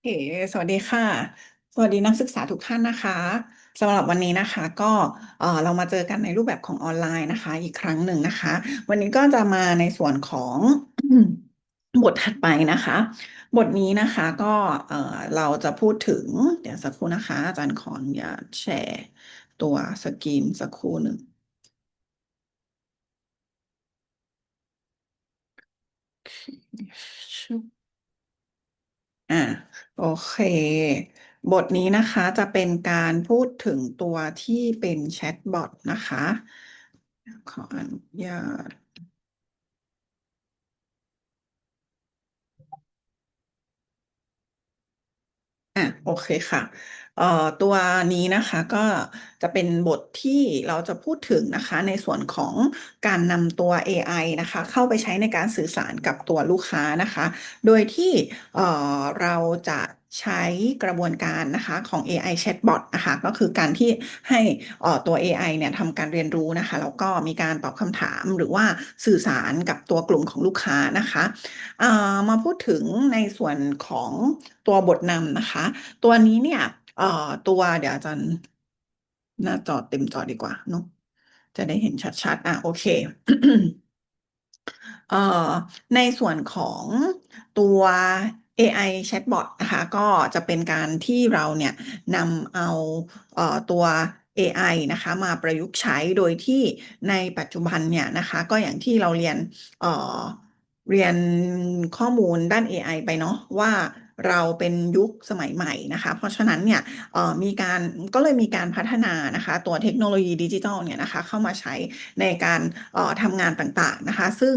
เคสวัสดีค่ะ สวัสดีนักศึกษาทุกท่านนะคะสำหรับวันนี้นะคะก็เอ่อเรามาเจอกันในรูปแบบของออนไลน์นะคะ อีกครั้งหนึ่งนะคะ วันนี้ก็จะมาในส่วนของ บทถัดไปนะคะ บทนี้นะคะก็เอ่อเราจะพูดถึง เดี๋ยวสักครู่นะคะ อาจารย์ขออนุญาตแชร์ตัวสกรีนสักครู่หนึ่งอ่ อ่าโอเค บทนี้นะคะจะเป็นการพูดถึงตัวที่เป็นแชทบอทนะคะ ขออนุญาตอะโอเคค่ะ ตัวนี้นะคะก็จะเป็นบทที่เราจะพูดถึงนะคะในส่วนของการนำตัว AI นะคะ เข้าไปใช้ในการสื่อสารกับตัวลูกค้านะคะ โดยที่เอ่อเราจะใช้กระบวนการนะคะของ AI Chatbot นะคะก็คือการที่ให้เอ่อตัว AI เนี่ยทำการเรียนรู้นะคะแล้วก็มีการตอบคำถามหรือว่าสื่อสารกับตัวกลุ่มของลูกค้านะคะเอ่อมาพูดถึงในส่วนของตัวบทนำนะคะ ตัวนี้เนี่ย เอ่อตัวเดี๋ยวอาจารย์หน้าจอเต็มจอดีกว่าเนาะจะได้เห็นชัดๆ อะ โอเคเอ่อในส่วนของตัว AI Chatbot นะคะ ก็จะเป็นการที่เราเนี่ยนำเอาเอ่อตัว AI นะคะมาประยุกต์ใช้โดยที่ในปัจจุบันเนี่ยนะคะ ก็อย่างที่เราเรียนเอ่อเรียนข้อมูลด้าน AI ไปเนาะว่า เราเป็นยุคสมัยใหม่นะคะ เพราะฉะนั้นเนี่ยมีการก็เลยมีการพัฒนานะคะ ตัวเทคโนโลยีดิจิทัลเนี่ยนะคะเข้ามาใช้ในการทำงานต่างๆนะคะ ซึ่ง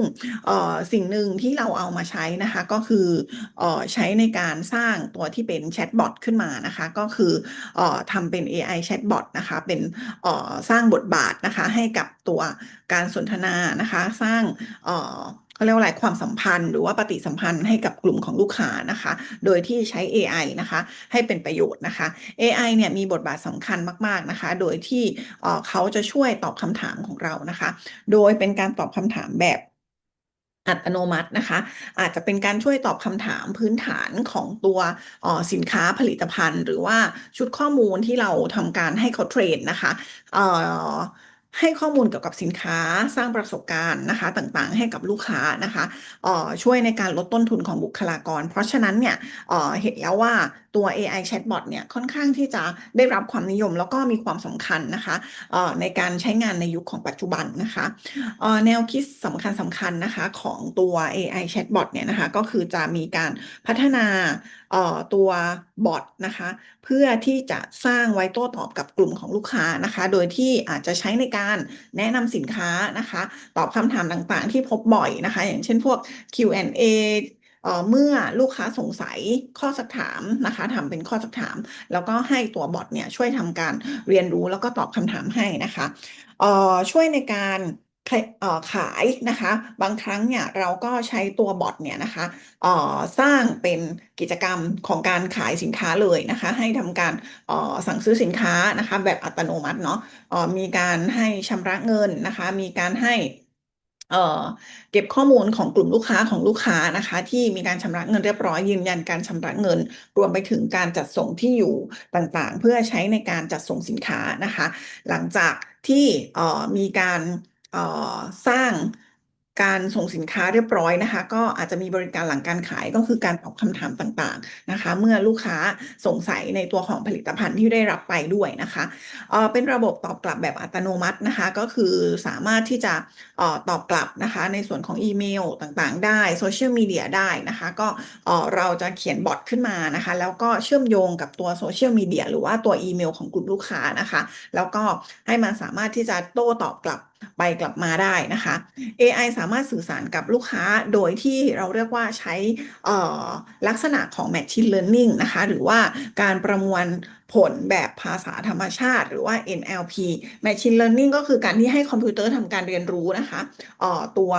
สิ่งหนึ่งที่เราเอามาใช้นะคะก็คืออใช้ในการสร้างตัวที่เป็นแชทบอทขึ้นมานะคะ ก็คืออ่อทำเป็น AI แชทบอทนะคะเป็นสร้างบทบาทนะคะให้กับตัวการสนทนานะคะ สร้าง เขาเรียกว่าอะไรความสัมพันธ์ หรือว่าปฏิสัมพันธ์ให้กับกลุ่มของลูกค้านะคะ โดยที่ใช้ AI นะคะให้เป็นประโยชน์นะคะ AI เนี่ยมีบทบาทสำคัญมากๆนะคะ โดยที่เเขาจะช่วยตอบคำถามของเรานะคะ โดยเป็นการตอบคำถามแบบอัตโนมัตินะคะ อาจจะเป็นการช่วยตอบคำถามพื้นฐานของตัวออสินค้าผลิตภัณฑ์ หรือว่าชุดข้อมูลที่เราทำการให้เขาเทรนนะคะออ ให้ข้อมูลเกี่ยวกับสินค้าสร้างประสบการณ์นะคะ ต่างๆ ให้กับลูกค้านะคะเอ่อช่วยในการลดต้นทุนของบุคลากร เพราะฉะนั้นเนี่ยเอ่อเห็นแล้วว่าตัว AI Chatbot เนี่ยค่อนข้างที่จะได้รับความนิยมแล้วก็มีความสำคัญนะคะเอ่อในการใช้งานในยุคของปัจจุบันนะคะเอ่อแนวคิดสำคัญสำคัญนะคะของตัว AI Chatbot เนี่ยนะคะก็คือจะมีการพัฒนา ตัวบอทนะคะ เพื่อที่จะสร้างไว้โต้ตอบกับกลุ่มของลูกค้านะคะ โดยที่อาจจะใช้ในการแนะนำสินค้านะคะ ตอบคำถามต่างๆ ที่พบบ่อยนะคะ อย่างเช่นพวก Q&A เมื่อลูกค้าสงสัยข้อสักถามนะคะทำเป็นข้อสักถาม แล้วก็ให้ตัวบอทเนี่ยช่วยทำการเรียนรู้แล้วก็ตอบคำถามให้นะคะช่วยในการ ขายนะคะ บางครั้งเนี่ยเราก็ใช้ตัวบอทเนี่ยนะคะสร้างเป็นกิจกรรมของการขายสินค้าเลยนะคะ ให้ทำการสั่งซื้อสินค้านะคะ แบบอัตโนมัติเนาะมีการให้ชำระเงินนะคะ มีการให้เก็บข้อมูลของกลุ่มลูกค้าของลูกค้านะคะ ที่มีการชำระเงินเรียบร้อยยืนยันการชำระเงิน รวมไปถึงการจัดส่งที่อยู่ต่างๆ เพื่อใช้ในการจัดส่งสินค้านะคะ หลังจากที่มีการ สร้างการส่งสินค้าเรียบร้อยนะคะ ก็อาจจะมีบริการหลังการขายก็คือการตอบคำถามต่างๆนะคะ เมื่อลูกค้าสงสัยในตัวของผลิตภัณฑ์ที่ได้รับไปด้วยนะคะเอ่อเป็นระบบตอบกลับแบบอัตโนมัตินะคะ ก็คือสามารถที่จะเอ่อตอบกลับนะคะ ในส่วนของอีเมลต่างๆ ได้โซเชียลมีเดียได้นะคะ ก็เอ่อเราจะเขียนบอทขึ้นมานะคะ แล้วก็เชื่อมโยงกับตัวโซเชียลมีเดียหรือว่าตัวอีเมลของกลุ่มลูกค้านะคะ แล้วก็ให้มันสามารถที่จะโต้ตอบกลับ ไปกลับมาได้นะคะ AI สามารถสื่อสารกับลูกค้าโดยที่เราเรียกว่าใช้ลักษณะของ Machine Learning นะคะ หรือว่าการประมวลผลแบบภาษาธรรมชาติ หรือว่า NLP Machine Learning ก็คือการที่ให้คอมพิวเตอร์ทำการเรียนรู้นะคะตัว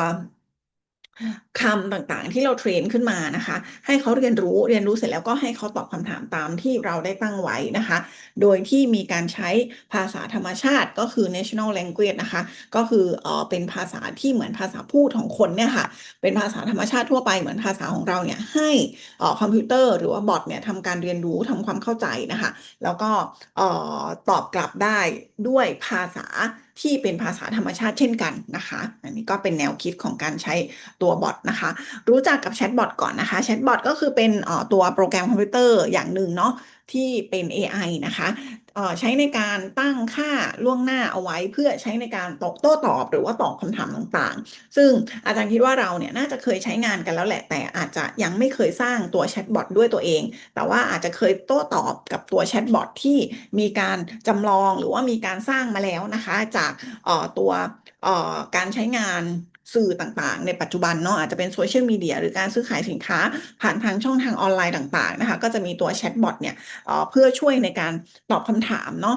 คำต่างๆ ที่เราเทรนขึ้นมานะคะ ให้เขาเรียนรู้เรียนรู้เสร็จแล้วก็ให้เขาตอบคำถามตามที่เราได้ตั้งไว้นะคะ โดยที่มีการใช้ภาษาธรรมชาติก็คือ national language นะคะ ก็คือเออเป็นภาษาที่เหมือนภาษาพูดของคนเนี่ยค่ะ เป็นภาษาธรรมชาติทั่วไปเหมือนภาษาของเราเนี่ยให้เออคอมพิวเตอร์หรือว่าบอทเนี่ยทำการเรียนรู้ทำความเข้าใจนะคะ แล้วก็เออตอบกลับได้ด้วยภาษาที่เป็นภาษาธรรมชาติเช่นกันนะคะ อันนี้ก็เป็นแนวคิดของการใช้ตัวบอทนะคะ รู้จักกับแชทบอทก่อนนะคะแชทบอทก็คือเป็นตัวโปรแกรมคอมพิวเตอร์อย่างหนึ่งเนาะ ที่เป็น AI นะคะใช้ในการตั้งค่าล่วงหน้าเอาไว้เพื่อใช้ในการตอบโต้ตอบหรือว่าตอบคำถามต่างๆ ซึ่งอาจารย์คิดว่าเราเนี่ยน่าจะเคยใช้งานกันแล้วแหละ แต่อาจจะยังไม่เคยสร้างตัวแชทบอทด้วยตัวเอง แต่ว่าอาจจะเคยโต้ตอบกับตัวแชทบอทที่มีการจำลองหรือว่ามีการสร้างมาแล้วนะคะ จากตัวการใช้งาน สื่อต่างๆ ในปัจจุบันเนาะอาจจะเป็นโซเชียลมีเดียหรือการซื้อขายสินค้า ผ่านทางช่องทางออนไลน์ต่างๆนะคะก็จะมีตัวแชทบอทเนี่ยเพื่อช่วยในการตอบคำถามเนาะ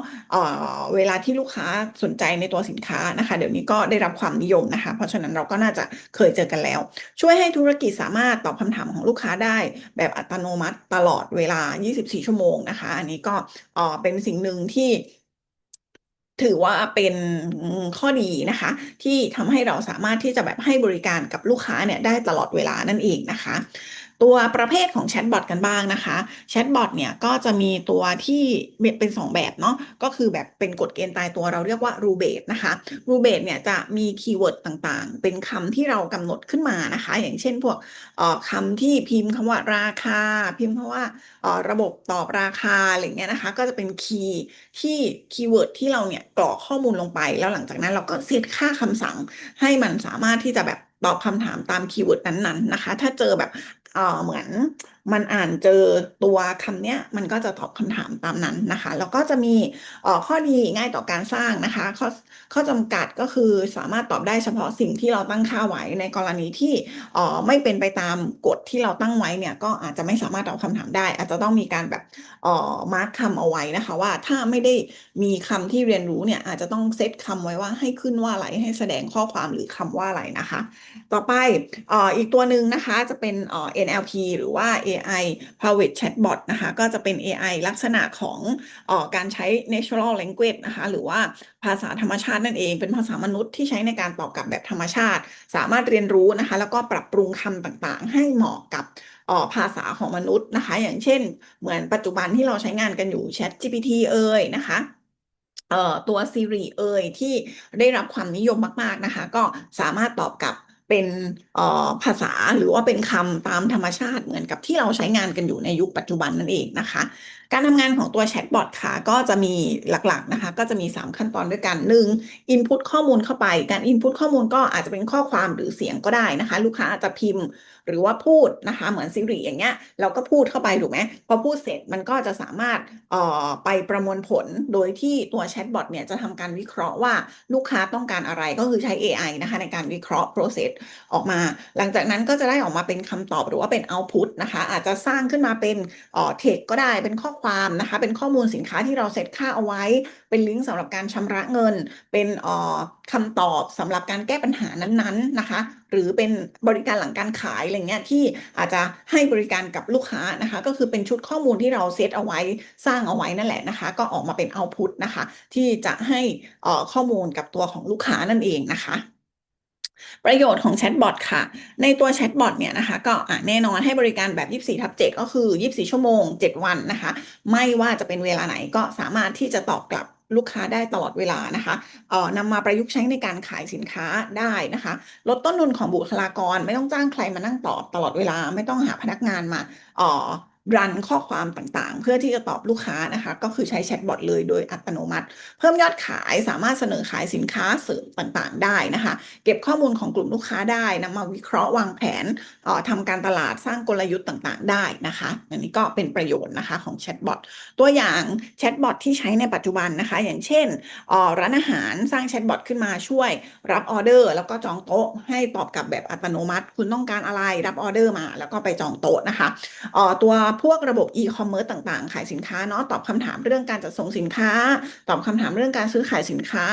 เวลาที่ลูกค้าสนใจในตัวสินค้านะคะ เดี๋ยวนี้ก็ได้รับความนิยมนะคะ เพราะฉะนั้นเราก็น่าจะเคยเจอกันแล้ว ช่วยให้ธุรกิจสามารถตอบคำถามของลูกค้าได้แบบอัตโนมัติตลอดเวลา 24 ชั่วโมงนะคะ อันนี้ก็เป็นสิ่งหนึ่งที่ ถือว่าเป็นข้อดีนะคะ ที่ทำให้เราสามารถที่จะแบบให้บริการกับลูกค้าเนี่ยได้ตลอดเวลานั่นเองนะคะ ตัวประเภทของแชทบอทกันบ้างนะคะแชทบอทเนี่ยก็จะมีตัวที่เป็น 2 แบบเนาะก็คือแบบเป็นกฎเกณฑ์ตายตัวเราเรียกว่ารูเบตนะคะรูเบตเนี่ยจะมีคีย์เวิร์ดต่างๆ เป็นคำที่เรากำหนดขึ้นมานะคะ อย่างเช่นพวกคำที่พิมพ์คำว่าราคา พิมพ์คำว่าระบบตอบราคาอะไรเงี้ยนะคะ ก็จะเป็นคีย์ที่คีย์เวิร์ดที่เราเนี่ยกรอกข้อมูลลงไป แล้วหลังจากนั้นเราก็เซตค่าคำสั่งให้มันสามารถที่จะแบบตอบคำถามตามคีย์เวิร์ดนั้นๆนะคะ ถ้าเจอแบบ เออเหมันอ่านเจอตัวคำเนี้ยมันก็จะตอบคำถามตามนั้นนะคะ แล้วก็จะมีข้อดีง่ายต่อการสร้างนะคะ ข้อข้อจำกัดก็คือสามารถตอบได้เฉพาะสิ่งที่เราตั้งค่าไว้ในกรณีที่ไม่เป็นไปตามกฎที่เราตั้งไว้เนี่ยก็อาจจะไม่สามารถตอบคำถามได้ อาจจะต้องมีการแบบมาร์คคำเอาไว้นะคะ ว่าถ้าไม่ได้มีคำที่เรียนรู้เนี่ยอาจจะต้องเซตคำไว้ว่าให้ขึ้นว่าอะไรให้แสดงข้อความหรือคำว่าอะไรนะคะ ต่อไปออีกตัวหนึ่งนะคะจะเป็น NLP หรือว่า AI private chatbot นะคะ ก็จะเป็น AI ลักษณะของออการใช้ natural language นะคะ หรือว่าภาษาธรรมชาตินั่นเอง เป็นภาษามนุษย์ที่ใช้ในการตอบกลับแบบธรรมชาติ สามารถเรียนรู้นะคะ แล้วก็ปรับปรุงคำต่างๆ ให้เหมาะกับภาษาของมนุษย์นะคะ อย่างเช่น เหมือนปัจจุบันที่เราใช้งานกันอยู่ Chat GPT เอ่ยนะคะตัว Siri เอ่ยที่ได้รับความนิยมมาก ๆ นะคะ ก็สามารถตอบกลับ เป็นภาษาหรือว่าเป็นคำตามธรรมชาติเหมือนกับที่เราใช้งานกันอยู่ในยุคปัจจุบันนั่นเองนะคะ การทำงานของตัวแชทบอทค่ะ ก็จะมีหลักๆนะคะ ก็จะมี 3 ขั้นตอนด้วยกัน 1. Input ข้อมูลเข้าไป การ Input ข้อมูลก็อาจจะเป็นข้อความหรือเสียงก็ได้นะคะ ลูกค้าอาจจะพิมพ์หรือว่าพูดนะคะ เหมือนซิริอย่างเงี้ยเราก็พูดเข้าไปถูกไหมพอพูดเสร็จมันก็จะสามารถเอ่อไปประมวลผลโดยที่ตัวแชทบอทเนี่ยจะทำการวิเคราะห์ว่าลูกค้าต้องการอะไรก็คือใช้ AI นะคะในการวิเคราะห์ process ออกมา หลังจากนั้นก็จะได้ออกมาเป็นคำตอบหรือว่าเป็น output นะคะ อาจจะสร้างขึ้นมาเป็นเอ่อ text ก็ได้เป็นข้อความนะคะ เป็นข้อมูลสินค้าที่เราเซตค่าเอาไว้ เป็นลิงก์สำหรับการชำระเงิน เป็นออคำตอบสำหรับการแก้ปัญหานั้นๆนะคะ หรือเป็นบริการหลังการขายอะไรเงี้ยที่อาจจะให้บริการกับลูกค้านะคะ ก็คือเป็นชุดข้อมูลที่เราเซตเอาไว้สร้างเอาไว้นั่นแหละนะคะ ก็ออกมาเป็นเอาพุตนะคะ ที่จะให้ข้อมูลกับตัวของลูกค้านั่นเองนะคะ ประโยชน์ของแชทบอทค่ะ ในตัวแชทบอทเนี่ยนะคะก็แน่นอนให้บริการแบบ 24 ทับ 7 ก็คือ 24 ชั่วโมง 7 วันนะคะ ไม่ว่าจะเป็นเวลาไหนก็สามารถที่จะตอบกลับลูกค้าได้ตลอดเวลานะคะเอ่อนำมาประยุกต์ใช้ในการขายสินค้าได้นะคะ ลดต้นทุนของบุคลากร ไม่ต้องจ้างใครมานั่งตอบตลอดเวลา ไม่ต้องหาพนักงานมาเอ่อ รันข้อความต่างๆ เพื่อที่จะตอบลูกค้านะคะ ก็คือใช้แชทบอทเลยโดยอัตโนมัติ เพิ่มยอดขายสามารถเสนอขายสินค้าเสริมต่างๆ ได้นะคะ เก็บข้อมูลของกลุ่มลูกค้าได้นำมาวิเคราะห์วางแผนทำการตลาดสร้างกลยุทธ์ต่างๆ ได้นะคะ อันนี้ก็เป็นประโยชน์นะคะของแชทบอทตัวอย่างแชทบอทที่ใช้ในปัจจุบันนะคะ อย่างเช่นร้านอาหารสร้างแชทบอทขึ้นมาช่วย รับออเดอร์ แล้วก็จองโต๊ะให้ตอบกลับแบบอัตโนมัติ คุณต้องการอะไรรับออเดอร์มา แล้วก็ไปจองโต๊ะนะคะตัวพวกระบบอีคอมเมิร์ซต่าง ๆ ขายสินค้าเนาะตอบคำถามเรื่องการจัดส่งสินค้า ตอบคำถามเรื่องการซื้อขายสินค้า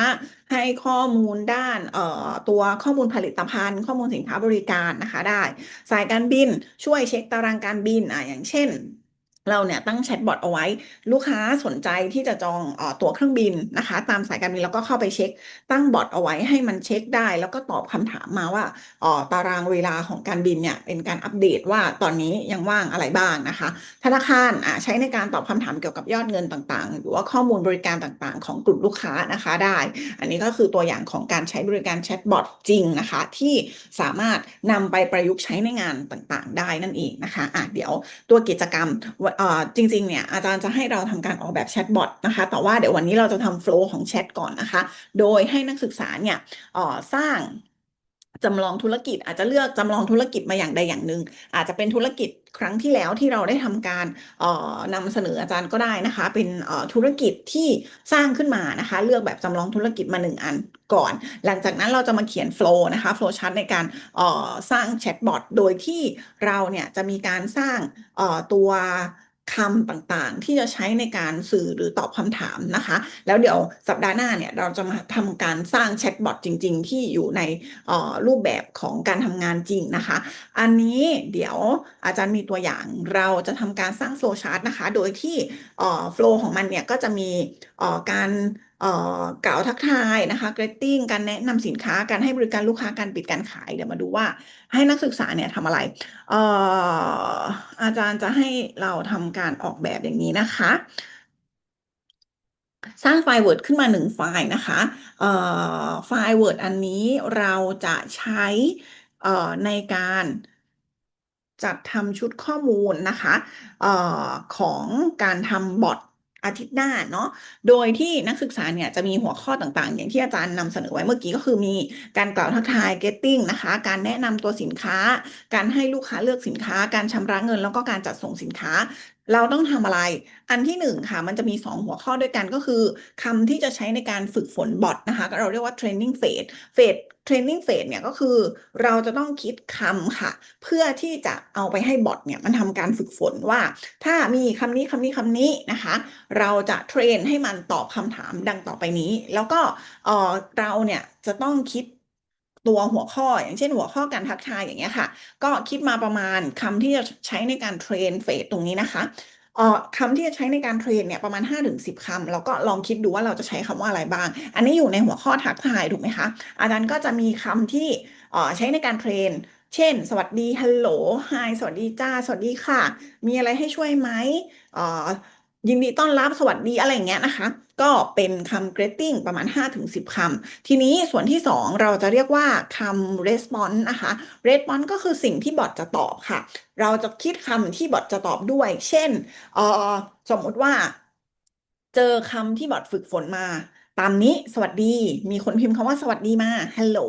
ให้ข้อมูลด้านเอ่อตัวข้อมูลผลิตภัณฑ์ ข้อมูลสินค้าบริการนะคะได้ สายการบินช่วยเช็คตารางการบินอะอย่างเช่น เราเนี่ยตั้งแชทบอทเอาไว้ ลูกค้าสนใจที่จะจองเอ่อตั๋วเครื่องบินนะคะ ตามสายการบินแล้วก็เข้าไปเช็ค ตั้งบอทเอาไว้ให้มันเช็คได้ แล้วก็ตอบคำถามมาว่าออตารางเวลาของการบินเนี่ยเป็นการอัปเดตว่าตอนนี้ยังว่างอะไรบ้างนะคะ ธนาคารอะใช้ในการตอบคำถามเกี่ยวกับยอดเงินต่างๆ หรือว่าข้อมูลบริการต่างๆ ของกลุ่มลูกค้านะคะได้ อันนี้ก็คือตัวอย่างของการใช้บริการแชทบอทจริงนะคะ ที่สามารถนำไปประยุกต์ใช้ในงานต่างๆ ได้นั่นเองนะคะอะเดี๋ยวตัวกิจกรรมจริงๆ เนี่ยอาจารย์จะให้เราทำการออกแบบแชทบอทนะคะ แต่ว่าเดี๋ยววันนี้เราจะทำโฟล์ของแชทก่อนนะคะ โดยให้นักศึกษาเนี่ยสร้าง จำลองธุรกิจอาจจะเลือกจำลองธุรกิจมาอย่างใดอย่างหนึ่งอาจจะเป็นธุรกิจครั้งที่แล้วที่เราได้ทำการเอ่อนำเสนออาจารย์ก็ได้นะคะ เป็นออธุรกิจที่สร้างขึ้นมานะคะ เลือกแบบจำลองธุรกิจมาหนึ่งอันก่อน หลังจากนั้นเราจะมาเขียนโฟล์นะคะโฟล์ชาร์ตในการออสร้างแชทบอทโดยที่เราเนี่ยจะมีการสร้างออตัว คำต่างๆ ที่จะใช้ในการสื่อหรือตอบคำถามนะคะ แล้วเดี๋ยวสัปดาห์หน้าเนี่ยเราจะมาทำการสร้างแชทบอทจริง ๆ ที่อยู่ในออรูปแบบของการทำงานจริงนะคะ อันนี้เดี๋ยวอาจารย์มีตัวอย่างเราจะทำการสร้างโฟล์ชาร์ตนะคะ โดยที่ออโฟล์ของมันเนี่ยก็จะมีออการ กล่าวทักทายนะคะ greeting การแนะนำสินค้า การให้บริการลูกค้า การปิดการขาย เดี๋ยวมาดูว่าให้นักศึกษาเนี่ยทำอะไรเอ่ออาจารย์จะให้เราทำการออกแบบอย่างนี้นะคะ สร้างไฟล์ Word ขึ้นมาหนึ่งไฟล์นะคะเอ่อไฟล์ Word อันนี้เราจะใช้เอ่อในการจัดทำชุดข้อมูลนะคะเอ่อของการทำบอท อาทิตย์หน้าเนาะ โดยที่นักศึกษาเนี่ยจะมีหัวข้อต่างๆ อย่างที่อาจารย์นำเสนอไว้เมื่อกี้ก็คือมีการกล่าวทักทาย getting นะคะ การแนะนำตัวสินค้า การให้ลูกค้าเลือกสินค้า การชำระเงิน แล้วก็การจัดส่งสินค้าเราต้องทำอะไร อันที่หนึ่งค่ะ มันจะมีสองหัวข้อด้วยกันก็คือคำที่จะใช้ในการฝึกฝนบอทนะคะก็เราเรียกว่า training phase phase training phase เนี่ยก็คือเราจะต้องคิดคำค่ะ เพื่อที่จะเอาไปให้บอทเนี่ยมันทำการฝึกฝนว่า ถ้ามีคำนี้คำนี้คำนี้นะคะ เราจะเทรนให้มันตอบคำถามดังต่อไปนี้ แล้วก็เออเราเนี่ยจะต้องคิด ตัวหัวข้ออย่างเช่นหัวข้อการทักทายอย่างเงี้ยค่ะ ก็คิดมาประมาณคำที่จะใช้ในการเทรนเฟสตรงนี้นะคะเอ่อคำที่จะใช้ในการเทรนเนี่ยประมาณ 5-10ถึง10คำแล้วก็ลองคิดดูว่าเราจะใช้คำว่าอะไรบ้าง อันนี้อยู่ในหัวข้อทักทายถูกไหมคะ อาจารย์ก็จะมีคำที่เอ่อใช้ในการเทรน เช่น สวัสดีฮัลโหลไฮสวัสดีจ้า สวัสดีค่ะ มีอะไรให้ช่วยไหมอ่อ ยินดีต้อนรับสวัสดีอะไรอย่างเงี้ยนะคะ ก็เป็นคำ greeting ประมาณ 5-10คำทีนี้ส่วนที่ 2 เราจะเรียกว่าคำ response นะคะ response ก็คือสิ่งที่บอทจะตอบค่ะ เราจะคิดคำที่บอทจะตอบด้วย เช่นเออสมมุติว่า เจอคำที่บอทฝึกฝนมาตามนี้สวัสดี มีคนพิมพ์คำว่าสวัสดีมา hello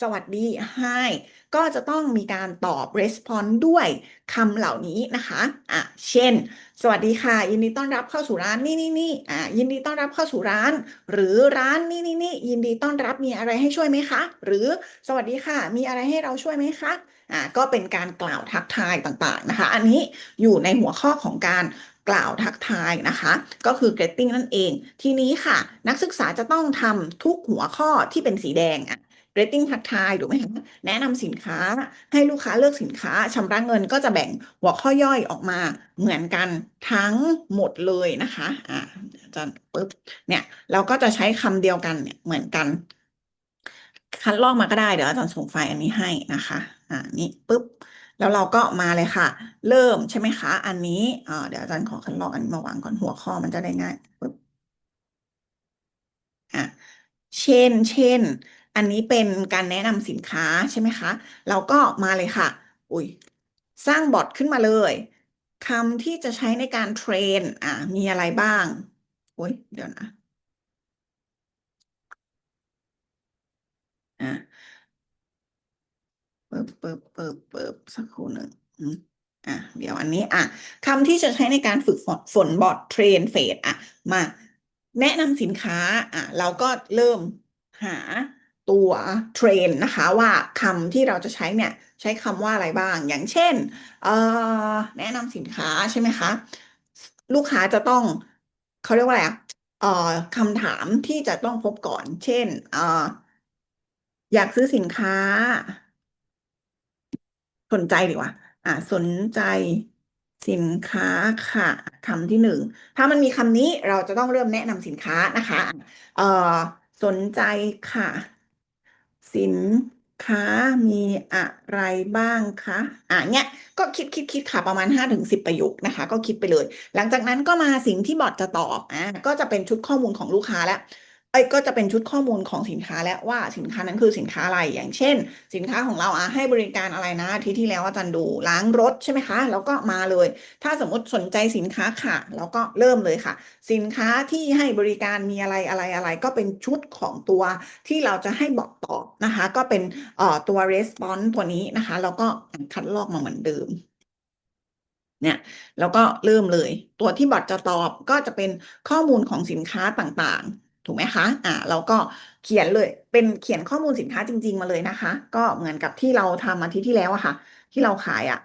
สวัสดี hi ก็จะต้องมีการตอบ response ด้วยคำเหล่านี้นะคะอะเช่น สวัสดีค่ะ ยินดีต้อนรับเข้าสู่ร้านนี่นี่นี่อะยินดีต้อนรับเข้าสู่ร้าน หรือร้านนี่นี่นี่ยินดีต้อนรับมีอะไรให้ช่วยไหมคะ หรือสวัสดีค่ะ มีอะไรให้เราช่วยไหมคะอะก็เป็นการกล่าวทักทายต่างๆนะคะ อันนี้อยู่ในหัวข้อของการกล่าวทักทายนะคะ ก็คือ greeting นั่นเอง ทีนี้ค่ะ นักศึกษาจะต้องทำทุกหัวข้อที่เป็นสีแดงอะ rating ทักทายถูกไหมคะแนะนำสินค้าให้ลูกค้าเลือกสินค้าชำระเงินก็จะแบ่งหัวข้อย่อยออกมาเหมือนกันทั้งหมดเลยนะคะอ่าจารย์ปึ๊บเนี่ยเราก็จะใช้คำเดียวกันเนี่ยเหมือนกันคัดลอกมาก็ได้เดี๋ยวอาจารย์ส่งไฟล์อันนี้ให้นะคะ อ่านี่ปึ๊บ แล้วเราก็มาเลยค่ะ เริ่มใช่ไหมคะ อันนี้อ่าเดี๋ยวอาจารย์ขอคัดลอกอันนี้มาวางก่อนหัวข้อมันจะได้ง่ายปึ๊บอะเช่น เช่น อันนี้เป็นการแนะนำสินค้าใช่ไหมคะ เราก็มาเลยค่ะ อุ้ยสร้างบอทขึ้นมาเลยคำที่จะใช้ในการเทรน อะมีอะไรบ้างอุ้ยเดี๋ยวนะอะเปิบเปิบเปิบเปิบสักครู่หนึ่งอืมอะเดี๋ยวอันนี้อะคำที่จะใช้ในการฝึกฝนฝนบอทเทรนเฟสอะมาแนะนำสินค้าอะเราก็เริ่มหา ตัวเทรนนะคะว่าคำที่เราจะใช้เนี่ยใช้คำว่าอะไรบ้าง อย่างเช่นแนะนำสินค้าใช่ไหมคะลูกค้าจะต้องเขาเรียกว่าอะไรอะเอ่อคำถามที่จะต้องพบก่อน เช่นอออยากซื้อสินค้า สนใจดีกว่า อ่าสนใจสินค้าค่ะคำที่หนึ่งถ้ามันมีคำนี้เราจะต้องเริ่มแนะนำสินค้านะคะ เอ่อสนใจค่ะ สินค้ามีอะไรบ้างคะอะเนี่ยก็คิดคิดคิดค่ะประมาณ5ถึง10 ประโยคนะคะ ก็คิดไปเลย หลังจากนั้นก็มาสิ่งที่บอทจะตอบอะก็จะเป็นชุดข้อมูลของลูกค้าแล้ว เอ้ก็จะเป็นชุดข้อมูลของสินค้าแล้วว่าสินค้านั้นคือสินค้าอะไรอย่างเช่น สินค้าของเราอะให้บริการอะไรนะที่ที่แล้วอาจารย์ดูล้างรถใช่ไหมคะ แล้วก็มาเลย ถ้าสมมติสนใจสินค้าค่ะ แล้วก็เริ่มเลยค่ะ สินค้าที่ให้บริการมีอะไรอะไรอะไร ก็เป็นชุดของตัวที่เราจะให้บอกตอบนะคะ ก็เป็นเอ่อตัว response ตัวนี้นะคะ แล้วก็คัดลอกมาเหมือนเดิมเนี่ยแล้วก็เริ่มเลย ตัวที่บอทจะตอบก็จะเป็นข้อมูลของสินค้าต่างๆ ถูกไหมคะ อ่าเราก็เขียนเลย เป็นเขียนข้อมูลสินค้าจริง ๆ มาเลยนะคะ ก็เหมือนกับที่เราทำอาทิตย์ที่แล้วอะค่ะ ที่เราขายอะ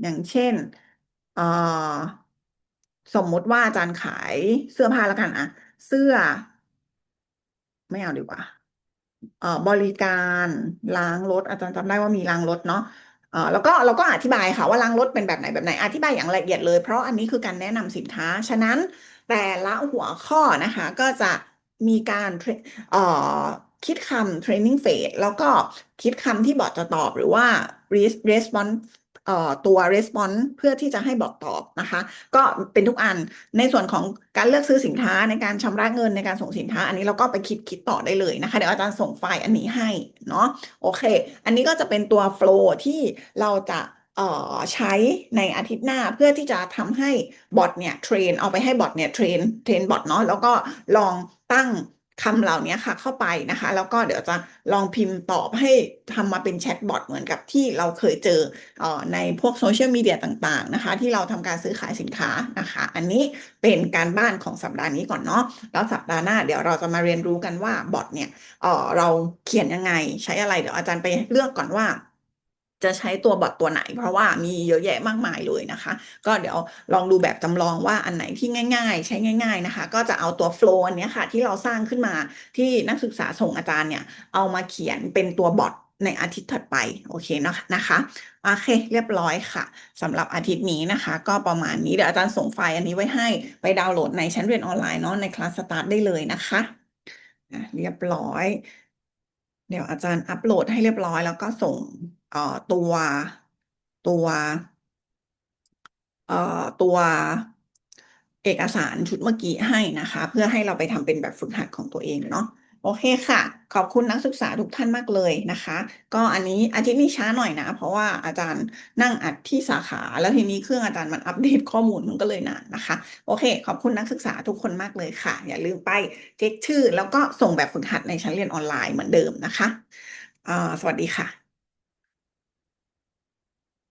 อย่างเช่นเอ่อสมมุติว่าอาจารย์ขายเสื้อผ้าแล้วกันอะเสื้อ ไม่เอาดีกว่า เอ่อบริการล้างรถ อาจารย์จำได้ว่ามีล้างรถเนาะเอ่อแล้วก็เราก็อธิบายค่ะว่าล้างรถเป็นแบบไหนแบบไหนอธิบายอย่างละเอียดเลย เพราะอันนี้คือการแนะนำสินค้า ฉะนั้น แต่ละหัวข้อนะคะ ก็จะมีการคิดคำ training phase แล้วก็คิดคำที่บอทจะตอบหรือว่า response เอ่อตัว response เพื่อที่จะให้บอทตอบนะคะ ก็เป็นทุกอันในส่วนของการเลือกซื้อสินค้าในการชำระเงินในการส่งสินค้า อันนี้เราก็ไปคิดคิดต่อได้เลยนะคะ เดี๋ยวอาจารย์ส่งไฟล์อันนี้ให้เนาะโอเค อันนี้ก็จะเป็นตัว flow ที่เราจะ ใช้ในอาทิตย์หน้าเพื่อที่จะทำให้บอทเนี่ยเทรนเอาไปให้บอทเนี่ยเทรนเทรนบอทเนาะแล้วก็ลองตั้งคำเหล่านี้ค่ะเข้าไปนะคะ แล้วก็เดี๋ยวจะลองพิมพ์ตอบให้ทำมาเป็นแชทบอทเหมือนกับที่เราเคยเจออในพวกโซเชียลมีเดียต่างๆนะคะ ที่เราทำการซื้อขายสินค้านะคะ อันนี้เป็นการบ้านของสัปดาห์นี้ก่อนเนาะแล้วสัปดาห์หน้าเดี๋ยวเราจะมาเรียนรู้กันว่าบอทเนี่ยเเราเขียนยังไงใช้อะไรเดี๋ยวอาจารย์ไปเลือกก่อนว่า จะใช้ตัวบอทตัวไหน เพราะว่ามีเยอะแยะมากมายเลยนะคะ ก็เดี๋ยวลองดูแบบจำลองว่าอันไหนที่ง่าย ๆ ใช้ง่าย ๆนะคะ ก็จะเอาตัวโฟล์อันนี้ค่ะ ที่เราสร้างขึ้นมาที่นักศึกษาส่งอาจารย์เนี่ย เอามาเขียนเป็นตัวบอทในอาทิตย์ถัดไปโอเคเนะคะโอเค เรียบร้อยค่ะสำหรับอาทิตย์นี้นะคะ ก็ประมาณนี้เดี๋ยวอาจารย์ส่งไฟล์อันนี้ไว้ให้ไปดาวน์โหลดในชั้นเรียนออนไลน์เนาะในคลาสสตาร์ทได้เลยนะคะเรียบร้อย เดี๋ยวอาจารย์อัปโหลดให้เรียบร้อยแล้วก็ส่ง เอ่อตัวตัวเอ่อตัวเอกสารชุดเมื่อกี้ให้นะคะ เพื่อให้เราไปทำเป็นแบบฝึกหัดของตัวเองเนาะโอเคค่ะ ขอบคุณนักศึกษาทุกท่านมากเลยนะคะ ก็อันนี้อาทิตย์นี้ช้าหน่อยนะ เพราะว่าอาจารย์นั่งอัดที่สาขา แล้วทีนี้เครื่องอาจารย์มันอัปเดตข้อมูลมันก็เลยนานนะคะ โอเค ขอบคุณนักศึกษาทุกคนมากเลยค่ะ อย่าลืมไปเช็คชื่อ แล้วก็ส่งแบบฝึกหัดในชั้นเรียนออนไลน์เหมือนเดิมนะคะอ่าสวัสดีค่ะ